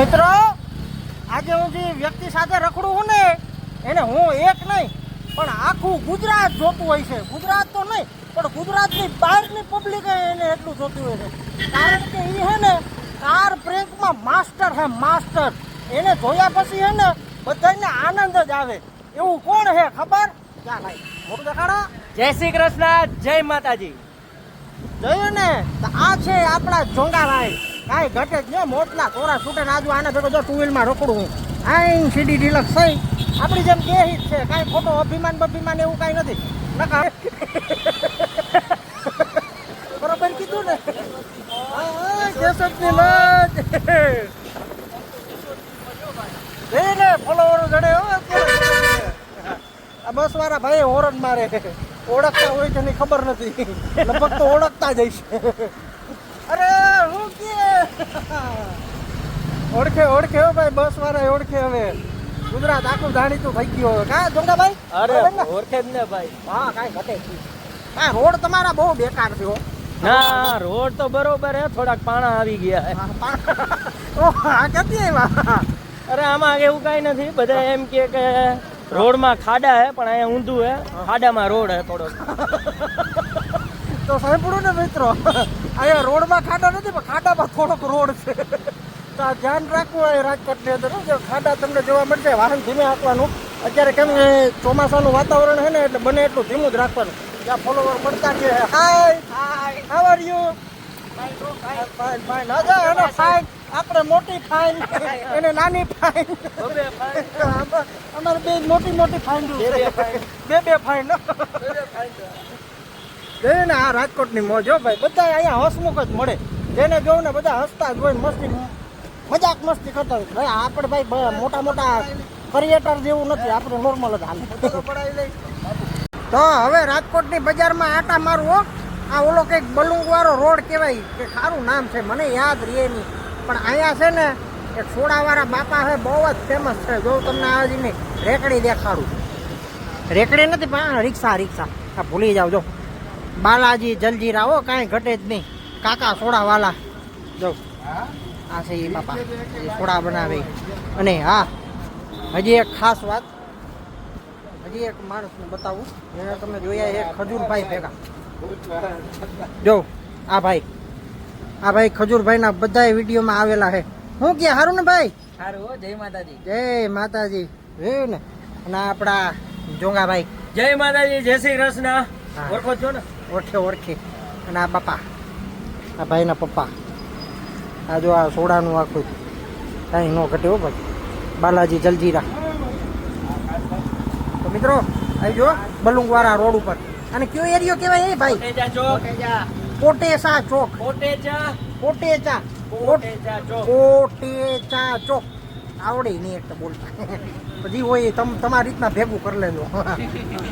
મિત્રો આજે હું જે વ્યક્તિ સાથે રખડું હું ને એને હું એક નહીં પણ આખું ગુજરાત જોતું હોય છે. ગુજરાત તો નહીં પણ ગુજરાતની બહારની પબ્લિક એને એટલું જોતું હોય છે. કારણ કે એ છે ને કાર બ્રેકમાં માસ્ટર હે માસ્ટર. એને જોયા પછી છે ને બધાને આનંદ જ આવે. એવું કોણ છે ખબર? ક્યાં ભાઈ મોટું દેખાડો. જય શ્રી કૃષ્ણ જય માતાજી. જોયું ને તો આ છે આપણા જોંગાભાઈ કાંઈ ઘટે જ નહીં મોટલા કોરા છૂટે ને આજુ આને ભેગો જો ટુ વ્હીલમાં રોકડું હું. આઈ સીડી ડિલક્સ થઈ. આપણી જેમ કે જ છે. કાંઈ ખોટો અભિમાન બભિમાન એવું કાંઈ નથી. નકા બરોબર કીધું ને? કેસરની હા, કેશવની લાજ. જોયું ને જડે હો આ બસ વાળા ભાઈ હોરન મારે. ઓળખતા હોય કે નહીં ખબર નથી. લગભગ તો ઓળખતા જ હશે. ઓળખે ઓળખે હો ભાઈ બસ વાળા ઓળખે હવે. ગુજરાત આખું જાણીતું થઈ ગયું હવે. કાં જોડા ભાઈ? અરે ઓળખે જ ને ભાઈ. હા કાંઈ ઘટે કાંઈ રોડ તમારા બહુ બેકાર છે હો. ના રોડ તો બરોબર હે થોડાક પાણા આવી ગયા હે. હા, ક્યાંથી આવ્યા? અરે આમાં એવું કાંઈ નથી. બધા એમ કે કે રોડમાં ખાડા હે પણ અહીંયા ઊંધું હે. ખાડામાં રોડ હે થોડોક. તો સાંભળું ને મિત્રો અહીંયા રોડમાં ખાડા નથી પણ ખાડામાં થોડોક રોડ છે. તો આ ધ્યાન રાખવું હોય રાજકોટની અંદર ખાડા તમને જોવા મળશે વાહન ધીમે હાંકવાનું. અત્યારે કેમ કે ચોમાસાનું વાતાવરણ છે ને એટલે બને એટલું ધીમું જ રાખવાનું. ત્યાં ફોલોવર મળતા છે. Hi hi how are you fine fine હા એનો ફાઇન આપણે મોટી ફાઇન એને નાની ફાઇન અમારે બે મોટી મોટી ફાઇન બે બે fine. બે બે ફાઇન ને આ રાજકોટની મોજ હો ભાઈ. બધા અહીંયા હસમુખ જ મળે. જેને જોઉં ને બધા હસતા જ હોય મસ્તી મજાક મસ્તી કરતા હોય. ભાઈ આપણે ભાઈ મોટા મોટા ક્રિએટર જેવું નથી. આપણે નોર્મલ જ હાલ. તો હવે રાજકોટની બજારમાં આટા મારું હો. આ ઓલો કંઈક બલુંગવાળો રોડ કહેવાય. કે સારું નામ છે. મને યાદ રહે નહીં. પણ અહીંયા છે ને, એક સોડાવાળા બાપા છે, બહુ જ ફેમસ છે. જો તમને આજની રેકડી દેખાડું. રેકડી નથી પણ રિક્ષા રિક્ષા. આ ભૂલી જાવ જો. બાલાજી જલજીરા હો કાંઈ ઘટે જ નહીં. કાકા સોડાવાલા. જો. આ છે એ બાપા. એ સોડા બનાવે. અને હા હજી એક ખાસ વાત. હજી એક માણસને બતાવું. એને તમે જોયા એક ખજૂરભાઈ ભેગા. જો આ ભાઈ. આ ભાઈ ખજૂરભાઈના બધા વિડીયોમાં આવેલા છે. હું કે હારું ને ભાઈ? સારું હો જય માતાજી. જય માતાજી. જોયું ને. અને આપણા જોંગાભાઈ. જય માતાજી જય શ્રી કૃષ્ણ. ઓળખો છો ને? ઓળખે ઓળખે. અને આ બાપા આ ભાઈના પપ્પા. આ જો આ સોડાનું આખું કાંઈ ન ઘટે હો ભાઈ. બાલાજી જલજીરા. તો મિત્રો આવી જો બલુંગવાળા રોડ ઉપર. અને કયો એરિયો કહેવાય એ ભાઈ? કોટેજા ચોક. કોટેચા કોટેજા ચોક. કોટેચા ચોક. આવડે નહીં એક તો બોલતા. પછી હોય એ તમ તમારી રીતના ભેગું કરી લેજો.